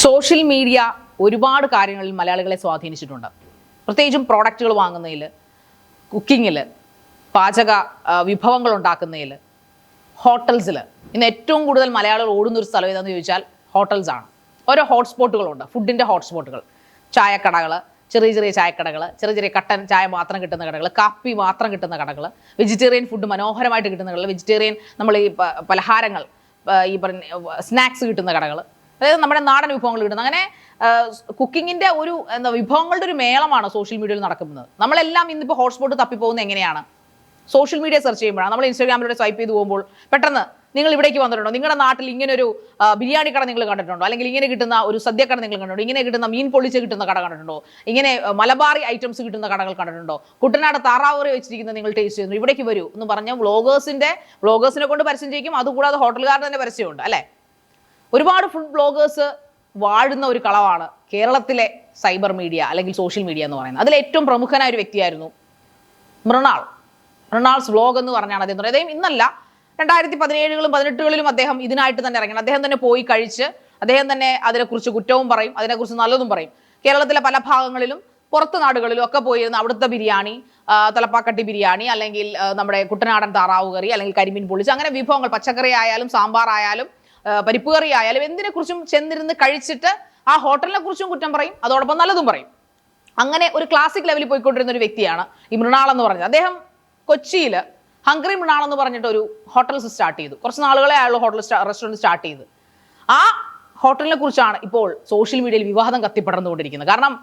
Social media ഒരുപാട് കാര്യങ്ങളിൽ മലയാളികളെ സ്വാധീനിച്ചിട്ടുണ്ട്. പ്രത്യേകിച്ചും പ്രോഡക്റ്റുകൾ വാങ്ങുന്നതിൽ കുക്കിങ്ങിൽ പാചക വിഭവങ്ങൾ ഉണ്ടാക്കുന്നതിൽ ഹോട്ടൽസിൽ ഇന്ന് ഏറ്റവും കൂടുതൽ മലയാളികൾ ഓടുന്ന ഒരു സ്ഥലം ഏതാണെന്ന് ചോദിച്ചാൽ ഹോട്ടൽസാണ് ഓരോ ഹോട്ട്സ്പോട്ടുകളുണ്ട്. ഫുഡിന്റെ ഹോട്ട്സ്പോട്ടുകൾ. ചായക്കടകൾ ചെറിയ ചെറിയ ചായക്കടകൾ ചെറിയ ചെറിയ കട്ടൻ ചായ മാത്രം കിട്ടുന്ന കടകൾ കാപ്പി മാത്രം കിട്ടുന്ന കടകൾ വെജിറ്റേറിയൻ ഫുഡ് മനോഹരമായിട്ട് കിട്ടുന്ന കടകൾ വെജിറ്റേറിയൻ നമ്മൾ ഈ പലഹാരങ്ങൾ ഈ പറഞ്ഞ സ്നാക്സ് കിട്ടുന്ന കടകൾ അതായത് നമ്മുടെ നാടൻ വിഭവങ്ങൾ കിട്ടുന്നത്. അങ്ങനെ കുക്കിങ്ങിന്റെ ഒരു എന്താ വിഭവങ്ങളുടെ ഒരു മേളമാണ് സോഷ്യൽ മീഡിയയിൽ നടക്കുന്നത്. നമ്മളെല്ലാം ഇന്നിപ്പോൾ ഹോട്ട്സ്പോട്ട് തപ്പിപ്പോകുന്നത് എങ്ങനെയാണ്? സോഷ്യൽ മീഡിയ സെർച്ച് ചെയ്യുമ്പോഴാണ്. നമ്മൾ ഇൻസ്റ്റാഗ്രാമിലൂടെ സ്വൈപ്പ് ചെയ്ത് പോകുമ്പോൾ പെട്ടെന്ന് നിങ്ങൾ ഇവിടേക്ക് വന്നിട്ടുണ്ടോ? നിങ്ങളുടെ നാട്ടിൽ ഇങ്ങനെ ഒരു ബിരിയാണി കട നിങ്ങൾ കണ്ടിട്ടുണ്ടോ? അല്ലെങ്കിൽ ഇങ്ങനെ കിട്ടുന്ന ഒരു സദ്യക്കട നിങ്ങൾ കണ്ടിട്ടുണ്ടോ? ഇങ്ങനെ കിട്ടുന്ന മീൻ പൊള്ളിച്ച് കിട്ടുന്ന കട കണ്ടിട്ടുണ്ടോ? ഇങ്ങനെ മലബാറി ഐറ്റംസ് കിട്ടുന്ന കടകൾ കണ്ടിട്ടുണ്ടോ? കുട്ടനാട് താറാവറി വെച്ചിരിക്കുന്ന നിങ്ങൾ ടേസ്റ്റ് ചെയ്യുന്നു. ഇവിടേക്ക് വരൂ എന്ന് പറഞ്ഞ വ്ളോഗേഴ്സിന്റെ വ്ളോഗേഴ്സിനെ കൊണ്ട് പരസ്യം ചെയ്യിക്കും. അതുകൂടാതെ ഹോട്ടലുകാരുടെ തന്നെ പരസ്യമുണ്ട് അല്ലേ? ഒരുപാട് ഫുഡ് ബ്ലോഗേഴ്സ് വാഴുന്ന ഒരു കളവാണ് കേരളത്തിലെ സൈബർ മീഡിയ അല്ലെങ്കിൽ സോഷ്യൽ മീഡിയ എന്ന് പറയുന്നത്. അതിൽ ഏറ്റവും പ്രമുഖനായ ഒരു വ്യക്തിയായിരുന്നു മൃണാൾ. മൃണാൾസ് വ്ലോഗ് എന്ന് പറഞ്ഞാണ് അദ്ദേഹം. അദ്ദേഹം ഇന്നല്ല രണ്ടായിരത്തി പതിനേഴുകളും പതിനെട്ടുകളിലും അദ്ദേഹം ഇതിനായിട്ട് തന്നെ ഇറങ്ങണം അദ്ദേഹം തന്നെ പോയി കഴിച്ച് അദ്ദേഹം തന്നെ അതിനെക്കുറിച്ച് കുറ്റവും പറയും അതിനെക്കുറിച്ച് നല്ലതും പറയും. കേരളത്തിലെ പല ഭാഗങ്ങളിലും പുറത്ത് നാടുകളിലും ഒക്കെ പോയിരുന്ന അവിടുത്തെ ബിരിയാണി തലപ്പാക്കട്ടി ബിരിയാണി അല്ലെങ്കിൽ നമ്മുടെ കുട്ടനാടൻ താറാവ് കറി അല്ലെങ്കിൽ കരിമീൻ പൊള്ളിച്ച് അങ്ങനെ വിഭവങ്ങൾ പച്ചക്കറി ആയാലും സാമ്പാർ ആയാലും പരിപ്പ് ആയാലും എന്തിനെക്കുറിച്ചും ചെന്നിരുന്ന് കഴിച്ചിട്ട് ആ ഹോട്ടലിനെ കുറിച്ചും കുറ്റം പറയും അതോടൊപ്പം നല്ലതും പറയും. അങ്ങനെ ഒരു ക്ലാസിക് ലെവലിൽ പോയിക്കൊണ്ടിരുന്ന ഒരു വ്യക്തിയാണ് ഈ മൃണാൾ എന്ന് പറഞ്ഞത്. അദ്ദേഹം കൊച്ചിയിൽ ഹംഗ്രി മൃണാൾ എന്ന് പറഞ്ഞിട്ട് ഒരു ഹോട്ടൽസ് സ്റ്റാർട്ട് ചെയ്തു. കുറച്ച് നാളുകളെ അയാൾ ഹോട്ടൽ റെസ്റ്റോറന്റ് സ്റ്റാർട്ട് ചെയ്ത്. ആ ഹോട്ടലിനെ കുറിച്ചാണ് ഇപ്പോൾ സോഷ്യൽ മീഡിയയിൽ വിവാദം കത്തിപ്പടർന്നുകൊണ്ടിരിക്കുന്നത്. കാരണം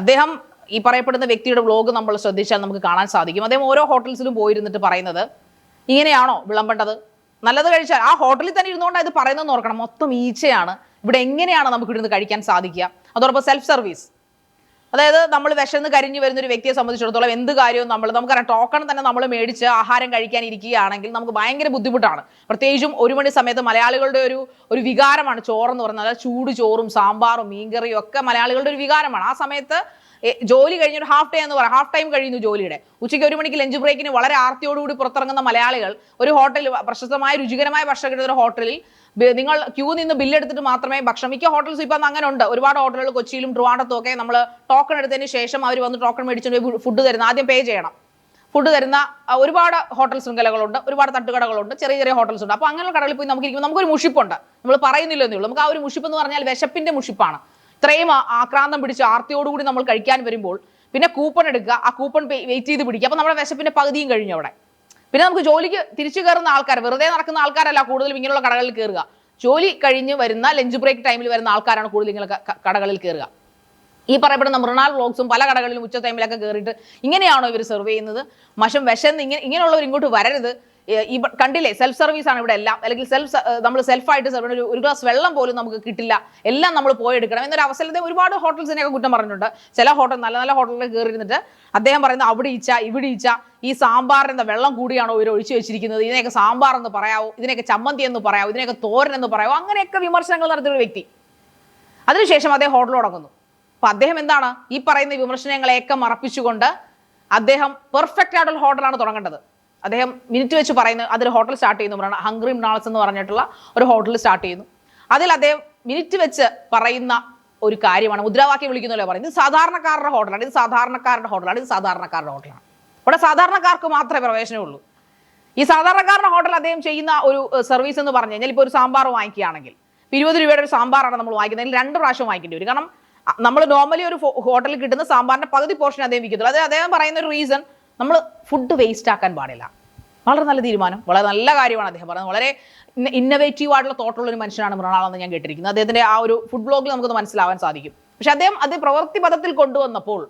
അദ്ദേഹം ഈ പറയപ്പെടുന്ന വ്യക്തിയുടെ വ്ലോഗ് നമ്മൾ ശ്രദ്ധിച്ചാൽ നമുക്ക് കാണാൻ സാധിക്കും. അദ്ദേഹം ഓരോ ഹോട്ടൽസിലും പോയിരുന്നിട്ട് പറയുന്നത് ഇങ്ങനെയാണോ വിളമ്പേണ്ടത്? നല്ലത് കഴിച്ചാൽ ആ ഹോട്ടലിൽ തന്നെ ഇരുന്നുകൊണ്ടാണ് ഇത് പറയുന്നതെന്ന് ഓർക്കണം. മൊത്തം ഈച്ചയാണ്. ഇവിടെ എങ്ങനെയാണ് നമുക്ക് ഇവിടുന്ന് കഴിക്കാൻ സാധിക്കുക? അതോടൊപ്പം സെൽഫ് സർവീസ് അതായത് നമ്മൾ വിശന്ന് കരിഞ്ഞു വരുന്ന ഒരു വ്യക്തിയെ സംബന്ധിച്ചിടത്തോളം എന്ത് കാര്യവും നമ്മൾ നമുക്കറിയാം ടോക്കൺ തന്നെ നമ്മൾ മേടിച്ച് ആഹാരം കഴിക്കാൻ ഇരിക്കുകയാണെങ്കിൽ നമുക്ക് ഭയങ്കര ബുദ്ധിമുട്ടാണ്. പ്രത്യേകിച്ചും ഒരു മണി സമയത്ത് മലയാളികളുടെ ഒരു ഒരു വികാരമാണ് ചോറെന്ന് പറയുന്നത്. ചൂട് ചോറും സാമ്പാറും മീൻകറിയും ഒക്കെ മലയാളികളുടെ ഒരു വികാരമാണ്. ആ സമയത്ത് എ, കഴിഞ്ഞ ഒരു ഹാഫ് ഡേ എന്ന് പറയാം ഹാഫ് ടൈം കഴിയുന്നു ജോലിയുടെ. ഉച്ചയ്ക്ക് ഒരു മണിക്ക് ലഞ്ച് ബ്രേക്കിന് വളരെ ആർത്തിയോടുകൂടി പുറത്തിറങ്ങുന്ന മലയാളികൾ ഒരു ഹോട്ടലിൽ പ്രശസ്തമായ രുചികരമായ ഭക്ഷണം കിട്ടുന്ന ഒരു ഹോട്ടലിൽ നിങ്ങൾ ക്യൂ നിന്ന് ബില്ലെടുത്തിട്ട് മാത്രമേ ഭക്ഷണം മിക്ക ഹോട്ടൽസ് ഇപ്പം അങ്ങനെ ഉണ്ട്. ഒരുപാട് ഹോട്ടലുകൾ കൊച്ചിയിലും ട്രിവാണ്ടത്തും ഒക്കെ നമ്മൾ ടോക്കൺ എടുത്തതിന് ശേഷം അവർ വന്ന് ടോക്കൺ മേടിച്ചുകൊണ്ട് ഫുഡ് തരുന്ന ആദ്യം പേ ചെയ്യണം. ഫുഡ് തരുന്ന ഒരുപാട് ഹോട്ടൽ ശൃംഖലകളുണ്ട് ഒരുപാട് തട്ടുകടകളുണ്ട് ചെറിയ ചെറിയ ഹോട്ടൽസ് ഉണ്ട്. അപ്പോൾ അങ്ങനെയുള്ള കടകളിൽ പോയി നമുക്ക് ഇരിക്കുമ്പോൾ നമുക്കൊരു മുഷിപ്പുണ്ട്. നമ്മൾ പറയുന്നില്ലെന്നേ ഉള്ളൂ. നമുക്ക് ആ ഒരു മുഷിപ്പ് എന്ന് പറഞ്ഞാൽ വിശപ്പിന്റെ മുഷിപ്പാണ്. ഇത്രയും ആക്രാന്തം പിടിച്ച് ആർത്തിയോടുകൂടി നമ്മൾ കഴിക്കാൻ വരുമ്പോൾ പിന്നെ കൂപ്പൺ എടുക്കുക ആ കൂപ്പൺ വെയിറ്റ് ചെയ്ത് പിടിക്കുക. അപ്പോൾ നമ്മുടെ വിശപ്പിന്റെ പകുതിയും കഴിഞ്ഞു അവിടെ. പിന്നെ നമുക്ക് ജോലിക്ക് തിരിച്ചു കയറുന്ന ആൾക്കാർ വെറുതെ നടക്കുന്ന ആൾക്കാരല്ല കൂടുതലും ഇങ്ങനെയുള്ള കടകളിൽ കയറുക. ജോലി കഴിഞ്ഞ് വരുന്ന ലഞ്ച് ബ്രേക്ക് ടൈമിൽ വരുന്ന ആൾക്കാരാണ് കൂടുതൽ ഇങ്ങനെ കടകളിൽ കയറുക. ഈ പറയപ്പെടുന്ന മൃണാൾ വ്ളോഗ്സും പല കടകളിലും ഉച്ച ടൈമിലൊക്കെ കയറിയിട്ട് ഇങ്ങനെയാണോ ഇവർ സെർവ് ചെയ്യുന്നത്? മഷം വിശന്ന് ഇങ്ങനെ ഇങ്ങനെയുള്ളവർ ഇങ്ങോട്ട് വരരുത്. ഈ കണ്ടില്ലേ സെൽഫ് സർവീസ് ആണ് ഇവിടെ എല്ലാം. അല്ലെങ്കിൽ സെൽഫ് നമ്മൾ സെൽഫായിട്ട് സെർവ് ഒരു ഗ്ലാസ് വെള്ളം പോലും നമുക്ക് കിട്ടില്ല. എല്ലാം നമ്മൾ പോയി എടുക്കണം എന്നൊരു അവസരത്തെ ഒരുപാട് ഹോട്ടൽസിനെയൊക്കെ കുറ്റം പറഞ്ഞിട്ടുണ്ട്. ചില ഹോട്ടൽ നല്ല നല്ല ഹോട്ടലിൽ കയറിയിരുന്നിട്ട് അദ്ദേഹം പറയുന്നത് അവിടെ ഇച്ച ഇവിടെ ഇച്ച ഈ സാമ്പാറിന്റെ വെള്ളം കൂടിയാണോ ഇവർ ഒഴിച്ചു വെച്ചിരിക്കുന്നത്? ഇതിനെയൊക്കെ സാമ്പാർ എന്ന് പറയാവോ ഇതിനെയൊക്കെ ചമ്മന്തി എന്ന് പറയാവോ ഇതിനെയൊക്കെ തോരൻ എന്ന് പറയാവോ അങ്ങനെയൊക്കെ വിമർശനങ്ങൾ നടത്തിയ ഒരു വ്യക്തി. അതിനുശേഷം അദ്ദേഹം ഹോട്ടൽ തുടങ്ങുന്നു. അപ്പം അദ്ദേഹം എന്താണ്? ഈ പറയുന്ന വിമർശനങ്ങളെയൊക്കെ മറപ്പിച്ചുകൊണ്ട് അദ്ദേഹം പെർഫെക്റ്റ് ആയിട്ടുള്ള ഹോട്ടലാണ് തുടങ്ങേണ്ടത്. അദ്ദേഹം മിനിറ്റ് വെച്ച് പറയുന്നത് അതിൽ ഹോട്ടൽ സ്റ്റാർട്ട് ചെയ്യുന്നു. പറയുന്നത് ഹംഗ്രി നാൾസ് എന്ന് പറഞ്ഞിട്ടുള്ള ഒരു ഹോട്ടൽ സ്റ്റാർട്ട് ചെയ്യുന്നു. അതിൽ അദ്ദേഹം മിനിറ്റ് വെച്ച് പറയുന്ന ഒരു കാര്യമാണ്. മുദ്രാവാക്യം വിളിക്കുന്നല്ലോ പറയുന്നത്? സാധാരണക്കാരുടെ ഹോട്ടലാണ് ഇത് സാധാരണക്കാരുടെ ഹോട്ടലാണ് ഇത് സാധാരണക്കാരുടെ ഹോട്ടലാണ് ഇവിടെ സാധാരണക്കാർക്ക് മാത്രമേ പ്രവേശനമുള്ളൂ ഈ സാധാരണക്കാരുടെ ഹോട്ടൽ അദ്ദേഹം ചെയ്യുന്ന ഒരു സർവീസ് എന്ന് പറഞ്ഞു കഴിഞ്ഞാൽ ഇപ്പോൾ ഒരു സാമ്പാർ വാങ്ങിക്കുകയാണെങ്കിൽ ഇരുപത് രൂപയുടെ ഒരു സാമ്പാറാണ് നമ്മൾ വാങ്ങിക്കുന്നതിൽ രണ്ട് പ്രാവശ്യം വാങ്ങിക്കേണ്ടി വരും. കാരണം നമ്മൾ നോർമലി ഒരു ഹോട്ടലിൽ കിട്ടുന്ന സാമ്പാറിന്റെ പകുതി പോർഷൻ അദ്ദേഹം വിൽക്കത്തുള്ളൂ. അത് അദ്ദേഹം പറയുന്ന ഒരു റീസൺ നമ്മൾ ഫുഡ് വേസ്റ്റ് ആക്കാൻ പാടില്ല. വളരെ നല്ല തീരുമാനം. വളരെ നല്ല കാര്യമാണ് അദ്ദേഹം പറയുന്നത് വളരെ ഇന്നവേറ്റീവ് ആയിട്ടുള്ള തോട്ടുള്ള ഒരു മനുഷ്യനാണ് മൃണാൾ എന്ന് ഞാൻ കേട്ടിരിക്കുന്നത് അദ്ദേഹത്തിന്റെ ആ ഒരു ഫുഡ് ബ്ലോഗിൽ നമുക്കത് മനസ്സിലാവാൻ സാധിക്കും. പക്ഷെ അദ്ദേഹം അത് പ്രവൃത്തി പദത്തിൽ കൊണ്ടുവന്നപ്പോൾ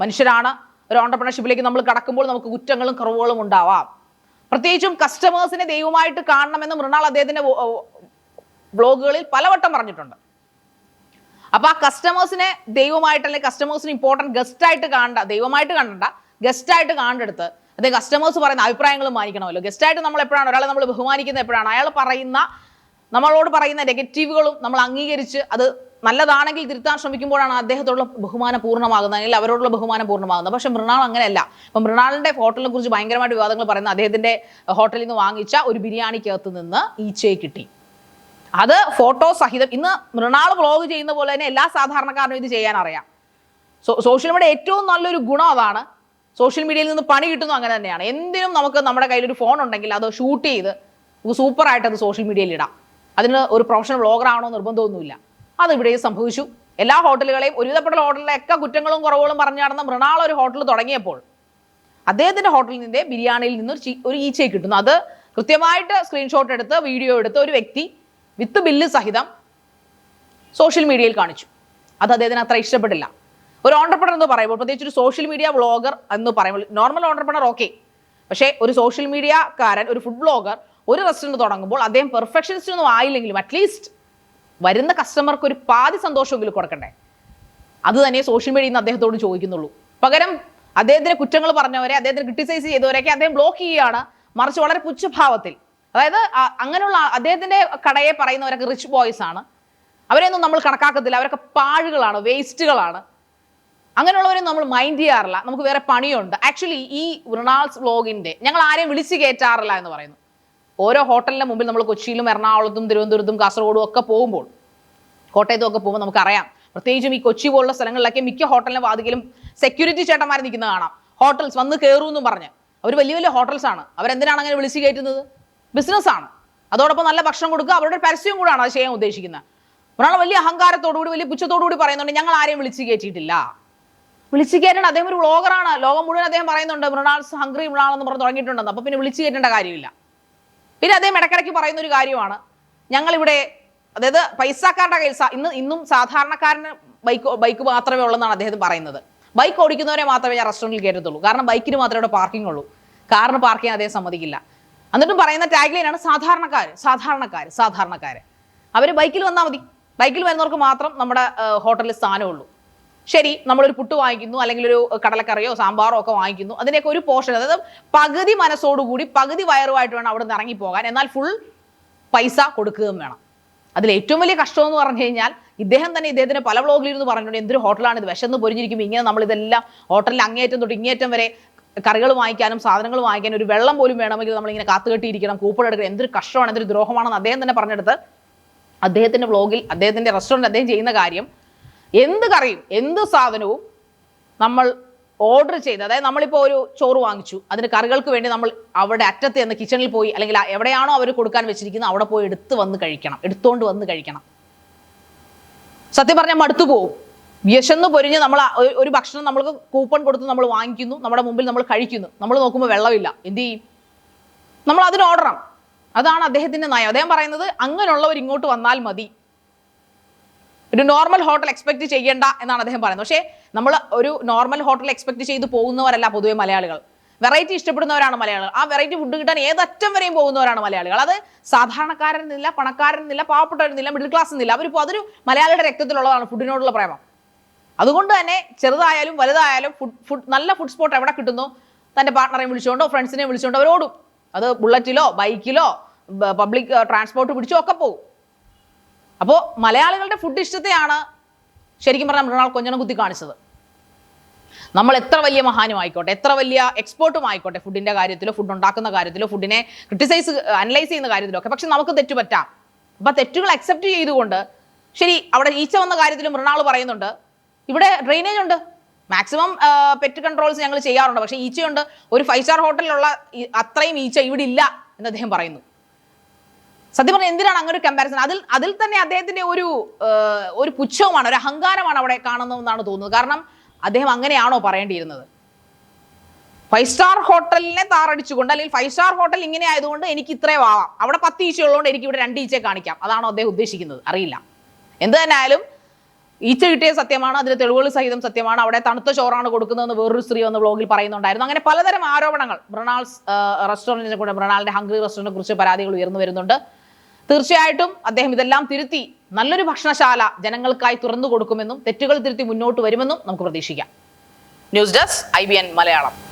മനുഷ്യരാണ് ഒരു ഓണ്ടർപ്രണർഷിപ്പിലേക്ക് നമ്മൾ കടക്കുമ്പോൾ നമുക്ക് കുറ്റങ്ങളും കുറവുകളും ഉണ്ടാവാം. പ്രത്യേകിച്ചും കസ്റ്റമേഴ്സിനെ ദൈവമായിട്ട് കാണണമെന്ന് മൃണാൾ അദ്ദേഹത്തിന്റെ ബ്ലോഗുകളിൽ പലവട്ടം പറഞ്ഞിട്ടുണ്ട്. അപ്പോൾ ആ കസ്റ്റമേഴ്സിനെ ദൈവമായിട്ട് അല്ലെങ്കിൽ കസ്റ്റമേഴ്സിന് ഇമ്പോർട്ടന്റ് ഗസ്റ്റ് ആയിട്ട് കാണണ്ട ദൈവമായിട്ട് കണ്ടണ്ട ഗസ്റ്റ് ആയിട്ട് കാണണ്ടെടുത്ത് അതേ കസ്റ്റമേഴ്സ് പറയുന്ന അഭിപ്രായങ്ങളും മാനിക്കണമല്ലോ. ഗസ്റ്റായിട്ട് നമ്മൾ എപ്പോഴാണ് ഒരാളെ നമ്മൾ ബഹുമാനിക്കുന്നത് എപ്പോഴാണ്? അയാൾ പറയുന്ന നമ്മളോട് പറയുന്ന നെഗറ്റീവുകളും നമ്മൾ അംഗീകരിച്ച് അത് നല്ലതാണെങ്കിൽ തിരുത്താൻ ശ്രമിക്കുമ്പോഴാണ് അദ്ദേഹത്തോടുള്ള ബഹുമാനം പൂർണമാകുന്നത് അല്ലെങ്കിൽ അവരോടുള്ള ബഹുമാനം പൂർണമാകുന്നത്. പക്ഷെ മൃണാൾ അങ്ങനെയല്ല. ഇപ്പം മൃണാളിന്റെ ഹോട്ടലിനെ കുറിച്ച് ഭയങ്കരമായിട്ട് വിവാദങ്ങൾ പറയുന്ന അദ്ദേഹത്തിന്റെ ഹോട്ടലിൽ നിന്ന് വാങ്ങിച്ച ഒരു ബിരിയാണിക്കകത്ത് നിന്ന് ഈച്ചയെ കിട്ടി. അത് ഫോട്ടോ സഹിതം ഇന്ന് മൃണാൾ വ്ളോഗ് ചെയ്യുന്ന പോലെ തന്നെ എല്ലാ സാധാരണക്കാരനും ഇത് ചെയ്യാൻ അറിയാം. സോ സോഷ്യൽ മീഡിയ ഏറ്റവും നല്ലൊരു ഗുണം അതാണ് സോഷ്യൽ മീഡിയയിൽ നിന്ന് പണി കിട്ടുന്നു അങ്ങനെ തന്നെയാണ്. എന്തിനും നമുക്ക് നമ്മുടെ കയ്യിൽ ഒരു ഫോൺ ഉണ്ടെങ്കിൽ അത് ഷൂട്ട് ചെയ്ത് സൂപ്പറായിട്ട് അത് സോഷ്യൽ മീഡിയയിൽ ഇടാം. അതിന് ഒരു പ്രൊഫഷണൽ വ്ളോഗർ നിർബന്ധമൊന്നുമില്ല. അത് ഇവിടെയും സംഭവിച്ചു. എല്ലാ ഹോട്ടലുകളെയും ഒരുവിധപ്പെട്ട ഹോട്ടലിലൊക്കെ കുറ്റങ്ങളും കുറവുകളും പറഞ്ഞു നടന്ന മൃണാൾ ഒരു ഹോട്ടൽ തുടങ്ങിയപ്പോൾ അദ്ദേഹത്തിന്റെ ഹോട്ടലിൽ നിന്ന് ബിരിയാണിയിൽ നിന്ന് ഒരു ഈച്ചയെ കിട്ടുന്നു. അത് കൃത്യമായിട്ട് സ്ക്രീൻഷോട്ട് എടുത്ത് വീഡിയോ എടുത്ത് ഒരു വ്യക്തി വിത്ത് ബില്ല് സഹിതം സോഷ്യൽ മീഡിയയിൽ കാണിച്ചു. അത് അദ്ദേഹത്തിന് അത്ര ഇഷ്ടപ്പെട്ടില്ല. ഒരു ഓണ്ടർപ്രണർ എന്ന് പറയുമ്പോൾ പ്രത്യേകിച്ച് ഒരു സോഷ്യൽ മീഡിയ വ്ളോഗർ എന്ന് പറയുമ്പോൾ നോർമൽ ഓണ്ടർപ്രണർ ഓക്കെ പക്ഷേ ഒരു സോഷ്യൽ മീഡിയക്കാരൻ ഒരു ഫുഡ് ബ്ലോഗർ ഒരു റെസ്റ്റോറന്റ് തുടങ്ങുമ്പോൾ അദ്ദേഹം പെർഫെക്ഷനിസ്റ്റ് ഒന്നും ആയില്ലെങ്കിലും അറ്റ്ലീസ്റ്റ് വരുന്ന കസ്റ്റമർക്ക് ഒരു പാതി സന്തോഷമെങ്കിലും കൊടുക്കണ്ടേ? അത് തന്നെ സോഷ്യൽ മീഡിയയിൽ നിന്ന് അദ്ദേഹത്തോട് ചോദിക്കുന്നുള്ളൂ. പകരം അദ്ദേഹത്തിന്റെ കുറ്റങ്ങൾ പറഞ്ഞവരെ അദ്ദേഹത്തിന് ക്രിട്ടിസൈസ് ചെയ്തവരെയൊക്കെ അദ്ദേഹം ബ്ലോക്ക് ചെയ്യുകയാണ് മറിച്ച് വളരെ പുച്ഛഭാവത്തിൽ. അതായത് അങ്ങനെയുള്ള അദ്ദേഹത്തിന്റെ കടയെ പറയുന്നവരൊക്കെ റിച്ച് ബോയ്സ് ആണ്. അവരെയൊന്നും നമ്മൾ കണക്കാക്കത്തില്ല. അവരൊക്കെ പാഴുകളാണ് വേസ്റ്റുകളാണ് അങ്ങനെയുള്ളവരെ നമ്മൾ മൈൻഡ് ചെയ്യാറില്ല. നമുക്ക് വേറെ പണിയുണ്ട്. ആക്ച്വലി ഈ റൊണാൾഡ്സ് വ്ലോഗിന്റെ ഞങ്ങൾ ആരെയും വിളിച്ചു കയറ്റാറില്ല എന്ന് പറയുന്നു. ഓരോ ഹോട്ടലിന്റെ മുമ്പിൽ നമ്മൾ കൊച്ചിയിലും എറണാകുളത്തും തിരുവനന്തപുരത്തും കാസർഗോഡും ഒക്കെ പോകുമ്പോൾ കോട്ടയത്തും ഒക്കെ പോകുമ്പോൾ നമുക്കറിയാം. പ്രത്യേകിച്ചും ഈ കൊച്ചി പോലുള്ള സ്ഥലങ്ങളിലൊക്കെ മിക്ക ഹോട്ടലിനെ വാതിക്കലും സെക്യൂരിറ്റി ചേട്ടന്മാർ നിൽക്കുന്നത് കാണാം. ഹോട്ടൽസ് വന്ന് കയറൂ എന്നും പറഞ്ഞ്. അവർ വലിയ വലിയ ഹോട്ടൽസ് ആണ്. അവരെന്തിനാണ് അങ്ങനെ വിളിച്ചു കയറ്റുന്നത് ബിസിനസ്സാണ് അതോടൊപ്പം നല്ല ഭക്ഷണം കൊടുക്കുക അവരുടെ ഒരു പരസ്യം കൂടാണ് അത് ചെയ്യാൻ ഉദ്ദേശിക്കുന്നത്. ഒരാൾ വലിയ അഹങ്കാരത്തോടുകൂടി വലിയ പുച്ഛത്തോടുകൂടി പറയുന്നുണ്ട് ഞങ്ങൾ ആരെയും വിളിച്ചു കയറ്റിയിട്ടില്ല വിളിച്ച് കയറ്റേണ്ട അദ്ദേഹം ഒരു വ്ളോഗറാണ്. ലോകം മുഴുവൻ അദ്ദേഹം പറയുന്നുണ്ട് മൃണാൾസ് ഹംഗ്രി മൃണാൾ എന്ന് പറഞ്ഞ് തുടങ്ങിയിട്ടുണ്ടെന്ന് അപ്പൊ പിന്നെ വിളിച്ചു കയറ്റേണ്ട കാര്യമില്ല. പിന്നെ അദ്ദേഹം ഇടയ്ക്കിടയ്ക്ക് പറയുന്ന ഒരു കാര്യമാണ്. ഞങ്ങളിവിടെ അതായത് പൈസക്കാരുടെ കയ്യിൽ ഇന്ന് ഇന്നും സാധാരണക്കാരന് ബൈക്ക് ബൈക്ക് മാത്രമേ ഉള്ളെന്നാണ് അദ്ദേഹം പറയുന്നത്. ബൈക്ക് ഓടിക്കുന്നവരെ മാത്രമേ ഞാൻ റെസ്റ്റോറന്റിൽ കയറ്റത്തുള്ളൂ കാരണം ബൈക്കിന് മാത്രമേ അവിടെ പാർക്കിംഗ് ഉള്ളൂ. കാറിന് പാർക്ക് ചെയ്യാൻ അദ്ദേഹം സമ്മതിക്കില്ല. എന്നിട്ടും പറയുന്ന ടാഗ് ലൈനാണ് സാധാരണക്കാർ സാധാരണക്കാർ സാധാരണക്കാർ അവർ ബൈക്കിൽ വന്നാൽ മതി. ബൈക്കിൽ വരുന്നവർക്ക് മാത്രം നമ്മുടെ ഹോട്ടലിൽ സ്ഥാനമുള്ളൂ. ശരി നമ്മളൊരു പുട്ട് വാങ്ങിക്കുന്നു അല്ലെങ്കിൽ ഒരു കടലക്കറിയോ സാമ്പാറോ ഒക്കെ വാങ്ങിക്കുന്നു. അതിനൊക്കെ ഒരു പോർഷൻ അതായത് പകുതി മനസ്സോടുകൂടി പകുതി വയറുമായിട്ട് വേണം അവിടെ നിന്ന് ഇറങ്ങിപ്പോകാൻ. എന്നാൽ ഫുൾ പൈസ കൊടുക്കുകയും വേണം. അതിൽ ഏറ്റവും വലിയ കഷ്ടം എന്ന് പറഞ്ഞു കഴിഞ്ഞാൽ ഇദ്ദേഹം തന്നെ ഇദ്ദേഹത്തിന് പല വ്ളോഗിൽ ഇരുന്ന് പറഞ്ഞിട്ടുണ്ട് എന്തൊരു ഹോട്ടലാണ് ഇത്? വിശന്ന് പൊരിഞ്ഞിരിക്കുമ്പോൾ ഇങ്ങനെ നമ്മൾ ഇതെല്ലാം ഹോട്ടലിൽ അങ്ങേറ്റം തൊട്ട് ഇങ്ങേറ്റം വരെ കറികൾ വാങ്ങിക്കാനും സാധനങ്ങൾ വാങ്ങിക്കാനും ഒരു വെള്ളം പോലും വേണമെങ്കിൽ നമ്മളിങ്ങനെ കാത്തുകെട്ടിയിരിക്കണം കൂപ്പൺ എടുക്കണം. എന്തൊരു കഷ്ടമാണ് എന്തൊരു ദ്രോഹമാണെന്ന് അദ്ദേഹം തന്നെ പറഞ്ഞെടുത്ത് അദ്ദേഹത്തിന്റെ വ്ളോഗിൽ അദ്ദേഹത്തിന്റെ റെസ്റ്റോറന്റ് അദ്ദേഹം ചെയ്യുന്ന കാര്യം എന്ത് കറിയും എന്ത് സാധനവും നമ്മൾ ഓർഡർ ചെയ്ത് അതായത് നമ്മളിപ്പോൾ ഒരു ചോറ് വാങ്ങിച്ചു. അതിന് കറികൾക്ക് വേണ്ടി നമ്മൾ അവിടെ അറ്റത്ത് എന്ന് കിച്ചണിൽ പോയി അല്ലെങ്കിൽ എവിടെയാണോ അവർ കൊടുക്കാൻ വെച്ചിരിക്കുന്നത് അവിടെ പോയി എടുത്ത് വന്ന് കഴിക്കണം. എടുത്തുകൊണ്ട് വന്ന് കഴിക്കണം. സത്യം പറഞ്ഞാൽ മടുത്തു പോകും വിശന്ന് പൊരിഞ്ഞ് നമ്മൾ ഒരു- ഒരു ഭക്ഷണം നമ്മൾക്ക് കൂപ്പൺ കൊടുത്ത് നമ്മൾ വാങ്ങിക്കുന്നു നമ്മുടെ മുമ്പിൽ നമ്മൾ കഴിക്കുന്നു. നമ്മൾ നോക്കുമ്പോൾ വെള്ളമില്ല. എന്ത് ചെയ്യും? നമ്മൾ അതിന് ഓർഡറാം അതാണ് അദ്ദേഹത്തിന്റെ നയം. അദ്ദേഹം പറയുന്നത് അങ്ങനെയുള്ളവർ ഇങ്ങോട്ട് വന്നാൽ മതി. ഒരു നോർമൽ ഹോട്ടൽ എക്സ്പെക്ട് ചെയ്യേണ്ട എന്നാണ് അദ്ദേഹം പറയുന്നത്. പക്ഷേ നമ്മൾ ഒരു നോർമൽ ഹോട്ടൽ എക്സ്പെക്ട് ചെയ്ത് പോകുന്നവരല്ല പൊതുവെ മലയാളികൾ. വെറൈറ്റി ഇഷ്ടപ്പെടുന്നവരാണ് മലയാളികൾ. ആ വെറൈറ്റി ഫുഡ് കിട്ടാൻ ഏതറ്റം വരെയും പോകുന്നവരാണ് മലയാളികൾ. അത് സാധാരണക്കാരൻ നിന്നില്ല പണക്കാരൻ സാധാരണക്കാരെന്നില്ല പണക്കാരെന്നില്ല പാവപ്പെട്ടവരെന്നില്ല മിഡിൽ ക്ലാസ് എന്നില്ല അവരിപ്പോൾ അതൊരു മലയാളിയുടെ രക്തത്തിലുള്ളതാണ് ഫുഡിനോടുള്ള പ്രേമം. അതുകൊണ്ട് തന്നെ ചെറുതായാലും വലുതായാലും ഫുഡ് ഫുഡ് നല്ല ഫുഡ് സ്പോട്ട് എവിടെ കിട്ടുന്നു? തന്റെ പാർട്ട്ണറെ വിളിച്ചുകൊണ്ടോ ഫ്രണ്ട്സിനെ വിളിച്ചുകൊണ്ടോ അവരോടും. അത് ബുള്ളറ്റിലോ ബൈക്കിലോ പബ്ലിക് ട്രാൻസ്പോർട്ട് പിടിച്ചോ ഒക്കെ പോകും അപ്പോൾ മലയാളികളുടെ ഫുഡ് ഇഷ്ടത്തെയാണ് ശരിക്കും പറഞ്ഞാൽ മൃണാൾ കൊഞ്ഞണം കുത്തി കാണിച്ചത്. നമ്മൾ എത്ര വലിയ മഹാനും ആയിക്കോട്ടെ എത്ര വലിയ എക്സ്പോർട്ടും ആയിക്കോട്ടെ ഫുഡിന്റെ കാര്യത്തിലോ ഫുഡ് ഉണ്ടാക്കുന്ന കാര്യത്തിലോ ഫുഡിനെ ക്രിട്ടിസൈസ് അനലൈസ് ചെയ്യുന്ന കാര്യത്തിലോ ഒക്കെ പക്ഷെ നമുക്ക് തെറ്റ് പറ്റാം. അപ്പൊ തെറ്റുകൾ അക്സെപ്റ്റ് ചെയ്തുകൊണ്ട് ശരി അവിടെ ഈച്ച വന്ന കാര്യത്തിൽ മൃണാൾ പറയുന്നുണ്ട്. ഇവിടെ ഡ്രെയിനേജ് ഉണ്ട്. മാക്സിമം പെറ്റ് കൺട്രോൾസ് ഞങ്ങൾ ചെയ്യാറുണ്ട്. പക്ഷേ ഈച്ചയുണ്ട്. ഒരു ഫൈവ് സ്റ്റാർ ഹോട്ടലിലുള്ള അത്രയും ഈച്ച ഇവിടെ ഇല്ല എന്ന് അദ്ദേഹം പറയുന്നു. സത്യം പറഞ്ഞാൽ എന്തിനാണ് അങ്ങനെ ഒരു കമ്പാരിസൺ അതിൽ അതിൽ തന്നെ അദ്ദേഹത്തിന്റെ ഒരു ഒരു പുച്ഛവുമാണ് ഒരു അഹങ്കാരമാണ് അവിടെ കാണുന്നതെന്നാണ് തോന്നുന്നത്. കാരണം അദ്ദേഹം അങ്ങനെയാണോ പറയേണ്ടിയിരുന്നത്? ഫൈവ് സ്റ്റാർ ഹോട്ടലിനെ താറടിച്ചുകൊണ്ട് അല്ലെങ്കിൽ ഫൈവ് സ്റ്റാർ ഹോട്ടൽ ഇങ്ങനെ ആയതുകൊണ്ട് എനിക്ക് ഇത്രയും ആവാം അവിടെ പത്ത് ഈച്ച ഉള്ളതുകൊണ്ട് എനിക്ക് ഇവിടെ രണ്ട് ഈച്ചയെ കാണിക്കാം. അതാണോ അദ്ദേഹം ഉദ്ദേശിക്കുന്നത്? അറിയില്ല. എന്ത് തന്നെ ആയാലും ഈച്ച കിട്ടിയ സത്യമാണ് അതിന് തെളിവുകൾ സഹിതം സത്യമാണ്. അവിടെ തണുത്ത ചോറാണ് കൊടുക്കുന്നതെന്ന് വേറൊരു സ്ത്രീ വന്ന് ബ്ലോഗിൽ പറയുന്നുണ്ടായിരുന്നു. അങ്ങനെ പലതരം ആരോപണങ്ങൾ. മൃണാൾസ് റെസ്റ്റോറന്റിനെ കൂടെ മൃണാളിന്റെ ഹംഗ്രി റെസ്റ്റോറന്റിനെ കുറിച്ച് പരാതികൾ ഉയർന്നു വരുന്നുണ്ട്. തീർച്ചയായിട്ടും അദ്ദേഹം ഇതെല്ലാം തിരുത്തി നല്ലൊരു ഭക്ഷണശാല ജനങ്ങൾക്കായി തുറന്നു കൊടുക്കുമെന്നും തെറ്റുകൾ തിരുത്തി മുന്നോട്ട് വരുമെന്നും നമുക്ക് പ്രതീക്ഷിക്കാം. News desk I Malayalam.